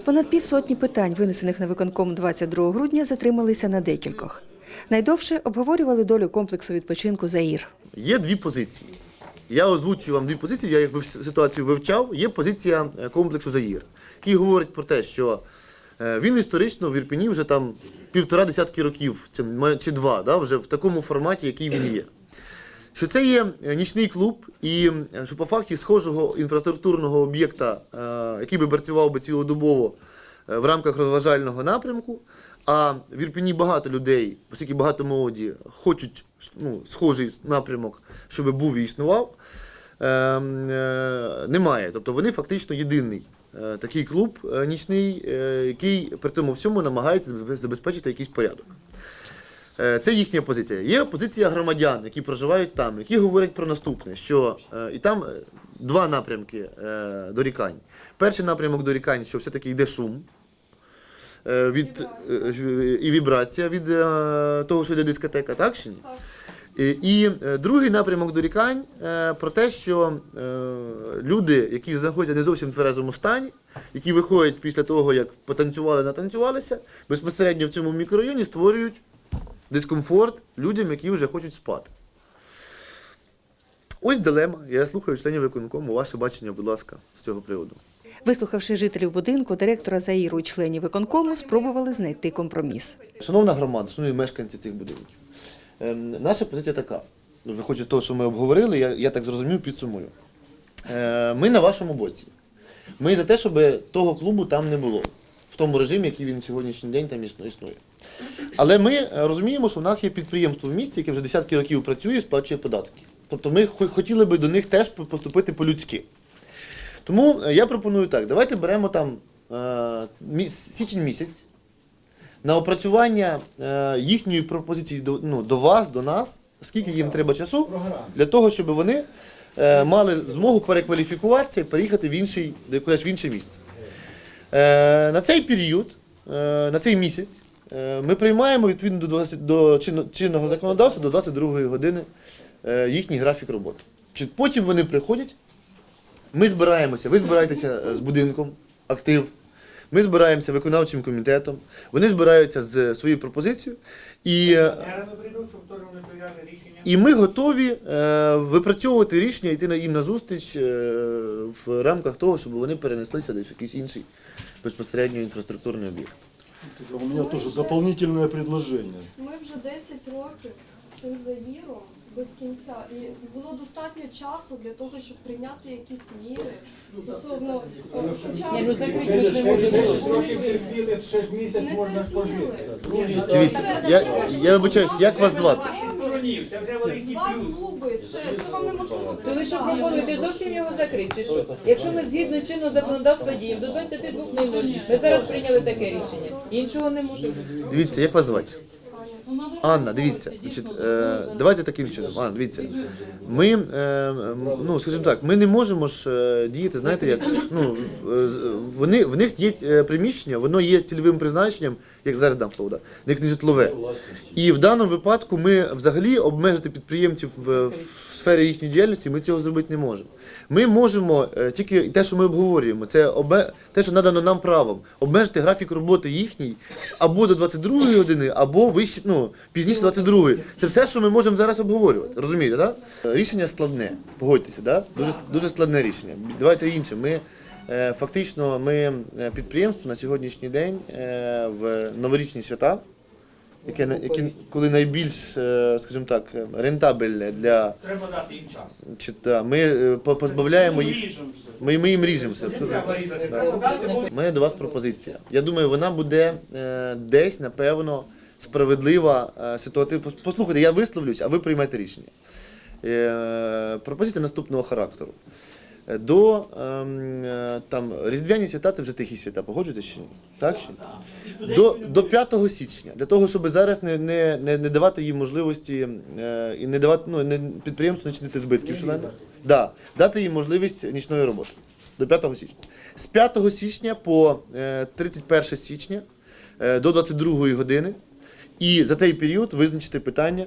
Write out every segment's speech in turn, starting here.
Понад півсотні питань, винесених на виконком 22 грудня, затрималися на декількох. Найдовше обговорювали долю комплексу відпочинку «Заїр». Є дві позиції. Я озвучую вам дві позиції, я як ситуацію вивчав. Є позиція е, комплексу Заїр, який говорить про те, що е, він історично в Ірпіні вже там півтора десятки років, чи два, да, вже в такому форматі, який він є. Що це є е, нічний клуб, і е, що по факті схожого інфраструктурного об'єкта, е, який би працював би цілодобово в рамках розважального напрямку. А в Ірпіні багато людей, оскільки багато молоді, хочуть ну, схожий напрямок, щоб був і існував. Е, е, немає. Тобто вони фактично єдиний е, такий клуб е, нічний, е, який при тому всьому намагається забезпечити якийсь порядок. Е, Це їхня позиція. Є позиція громадян, які проживають там, які говорять про наступне, що е, і там е, два напрямки дорікань. Перший напрямок дорікань, що все-таки йде шум. Від, і вібрація від того, що йде дискотека, так чи ні? І, і другий напрямок дорікань е, про те, що е, люди, які знаходяться не зовсім в тверезому стані, які виходять після того, як потанцювали, натанцювалися, безпосередньо в цьому мікрорайоні створюють дискомфорт людям, які вже хочуть спати. Ось дилема. Я слухаю членів виконкому. Ваше бачення, будь ласка, з цього приводу. Вислухавши жителів будинку, директора «Заїру» і членів виконкому, спробували знайти компроміс. Шановна громада, шановні мешканці цих будинків, ем, наша позиція така. Виходячи з того, що ми обговорили, я, я так зрозумів, підсумую. Е, ми на вашому боці. Ми за те, щоб того клубу там не було, в тому режимі, який він сьогоднішній день там існує-. Але ми е, розуміємо, що в нас є підприємство в місті, яке вже десятки років працює і сплачує податки. Тобто ми хотіли би до них теж поступити по-людськи. Тому е, я пропоную так: давайте беремо там е, січень місяць на опрацювання їхньої пропозиції до, ну, до вас, до нас, скільки їм треба часу для того, щоб вони мали змогу перекваліфікуватися і переїхати в інший, в інше місце. Е, на цей період, е, на цей місяць, е, ми приймаємо відповідно до, 20, до чинного законодавства до 22 години їхній графік роботи. Потім вони приходять, ми збираємося, ви збираєтеся з будинком, актив. Ми збираємося виконавчим комітетом, вони збираються з своєю пропозицією, і, е, Зараз прийдуть, щоб теж прийняли рішення. І ми готові е, випрацьовувати рішення, йти на їм на зустріч е, в рамках того, щоб вони перенеслися десь в якийсь інший безпосередньо інфраструктурний об'єкт. У меня тоже дополнительное предложение. Ми вже 10 років цим завіром без кінця, і було достатньо часу для того, щоб прийняти якісь міри стосовно е, хоча Ні, ну закрити ми ж не можемо. Років терпіли, ще ж місяць не можна пожити. терпіли. Дивіться, я, я вибачаюсь, як вас звати? Сторонів, це вже великий Два плюс. клуби, це, це вам неможливо. То ви що пропонуєте зовсім його закрити, чи що? Якщо ми згідно чинного законодавства діємо до 22.00, ми зараз прийняли таке рішення. Іншого не може бути. Дивіться, як вас звати? Анна, дивіться, значить, е, давайте таким чином. Анна, дивіться. Ми, е, ну, скажімо так, ми не можемо ж е, діяти, знаєте, як ну, з- вони, в них є приміщення, воно є цільовим призначенням, як зараз дам слово, да, в них не житлове. І в даному випадку ми взагалі обмежити підприємців в, в сфері їхньої діяльності ми цього зробити не можемо. Ми можемо е, тільки те, що ми обговорюємо, це обе, те, що надано нам правом, обмежити графік роботи їхній або до 22-ї години, або вище, ну, пізніше 22-ї. Це все, що ми можемо зараз обговорювати. Розумієте, так? Да? Рішення складне, погодьтеся, да? дуже, дуже складне рішення. Давайте інше. Ми е, фактично ми е, підприємство на сьогоднішній день е, в новорічні свята яке, яке коли найбільш, е, скажімо так, е, рентабельне для Треба дати їм час. чи, та, ми е, по- позбавляємо їх. Ріжемо все. Ми, ми їм ріжемося. Не абсолютно. треба різати. Треба дати, бо У мене до вас пропозиція. Я думаю, вона буде е, десь, напевно, справедлива е, ситуація. Пос- Послухайте, я висловлюсь, а ви приймете рішення. Е, пропозиція наступного характеру. До ем, е, там, Різдвяні свята це вже тихі свята, погоджуєтесь чи ні? Так чи ні? До, до 5 січня, для того, щоб зараз не, не, не, не давати їм можливості е, і не давати ну, не, підприємству не чинити збитків шалених. Да, дати їм можливість нічної роботи до 5 січня. З 5 січня по е, 31 січня е, до 22 години. І за цей період визначити питання,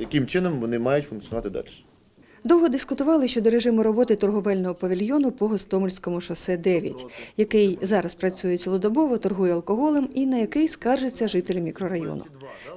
яким чином вони мають функціонувати далі. Довго дискутували щодо режиму роботи торговельного павільйону по Гостомельському шосе 9, який зараз працює цілодобово, торгує алкоголем і на який скаржаться жителі мікрорайону.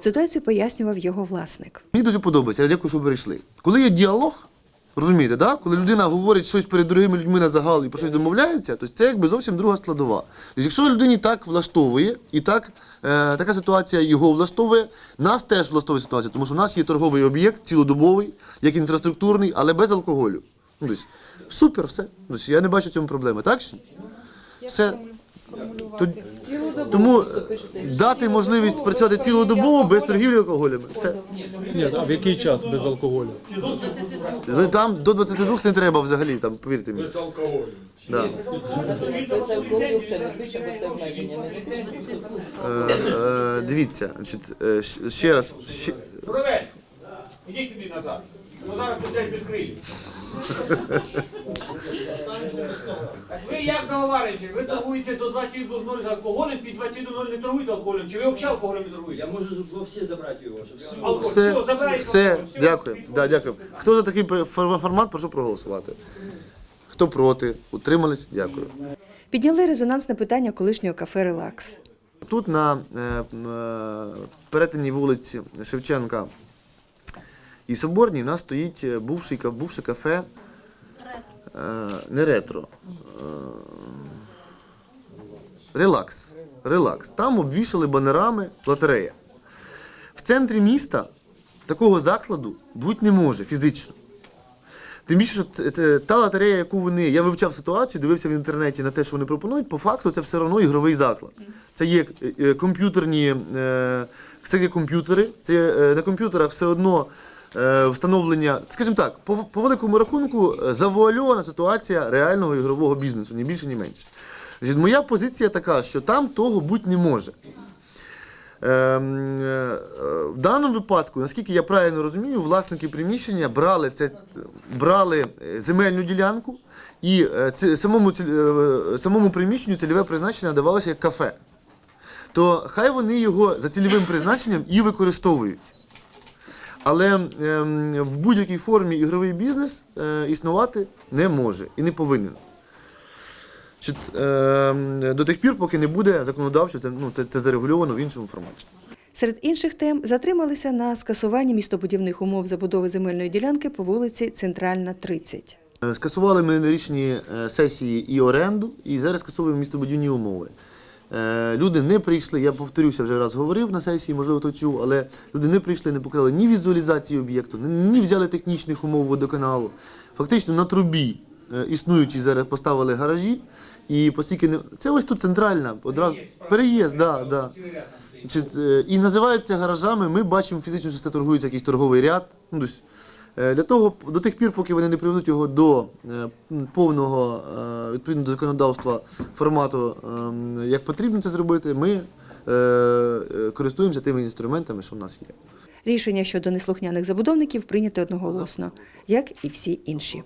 Ситуацію пояснював його власник. Мені дуже подобається, я дякую, що ви прийшли. Коли є діалог, розумієте, да? коли людина говорить щось перед другими людьми на загал і про щось домовляється, то це якби зовсім друга складова. Тобто, якщо людині так влаштовує, і так, е, така ситуація його влаштовує, нас теж влаштовує ситуація, тому що у нас є торговий об'єкт цілодобовий, як інфраструктурний, але без алкоголю. Ну, тобто, супер, все. Тобто, я не бачу в цьому проблеми, так? Все. Цілодобово Тому просто дати можливість працювати цілодобово без торгівлі алкоголем. Все. Ні, а в який час без алкоголю? Ну, Там до 22 не треба взагалі, там, повірте мені. Без алкоголю. Да. Без алкоголю взагалі не пишемо, бо це обмеження. не Е, е, дивіться, значить, е, щ- ще раз. Ще... Продавець, ідіть сюди назад. Ну зараз тут десь без крилів. Ви як договарюєте? Ви торгуєте до 22.00 з алкоголем, під 22.00 не торгуєте алкоголем, чи ви взагалі алкоголем не торгуєте? Я можу взагалі забрати його, щоб я Алкоголь, Все, забирайте все, алкоголь, все. дякую. Да, дякую. Хто за такий фор- формат, прошу проголосувати. Хто проти, утримались, дякую. Підняли резонансне питання колишнього кафе Релакс. Тут на е, м, е, перетині вулиці Шевченка і Соборній у нас стоїть е, бувший, ка- бувше кафе. Е, не ретро. Релакс. Релакс. Там обвішали банерами лотерея. В центрі міста такого закладу бути не може фізично. Тим більше, що та лотерея, яку вони. Я вивчав ситуацію, дивився в інтернеті на те, що вони пропонують. По факту це все одно ігровий заклад. Це є е, е, комп'ютерні, е, це є комп'ютери. Це на комп'ютерах все одно встановлення, скажімо так, по, великому рахунку завуальована ситуація реального ігрового бізнесу, ні більше, ні менше. Моя позиція така, що там того бути не може. Ем, е, В даному випадку, наскільки я правильно розумію, власники приміщення брали, це, брали е, земельну ділянку і е, це, самому, е, самому приміщенню цільове призначення надавалося як кафе. То хай вони його за цільовим призначенням і використовують. Але ем, в будь-якій формі ігровий бізнес е, існувати не може і не повинен. Ем, до тих пір, поки не буде законодавчо, це, ну, це, це зарегульовано в іншому форматі. Серед інших тем затрималися на скасуванні містобудівних умов забудови земельної ділянки по вулиці Центральна, 30. Е, Скасували ми на річні е, сесії і оренду, і зараз скасовуємо містобудівні умови. Е, Люди не прийшли, я повторюся, вже раз говорив на сесії, можливо, то чув, але люди не прийшли, не показали ні візуалізації об'єкту, ні- взяли технічних умов водоканалу. Фактично на трубі існуючі зараз поставили гаражі, і постільки не це ось тут центральна, одразу переїзд, да, да. Значить, е, і називаються гаражами. Ми бачимо фізично, що це торгується якийсь торговий ряд. Ну, е, для того, до тих пір, поки вони не приведуть його до е, повного е, відповідно до законодавства формату, ем, як потрібно це зробити, ми е, е, користуємося тими інструментами, що в нас є. Рішення щодо неслухняних забудовників прийняте одноголосно, як і всі інші.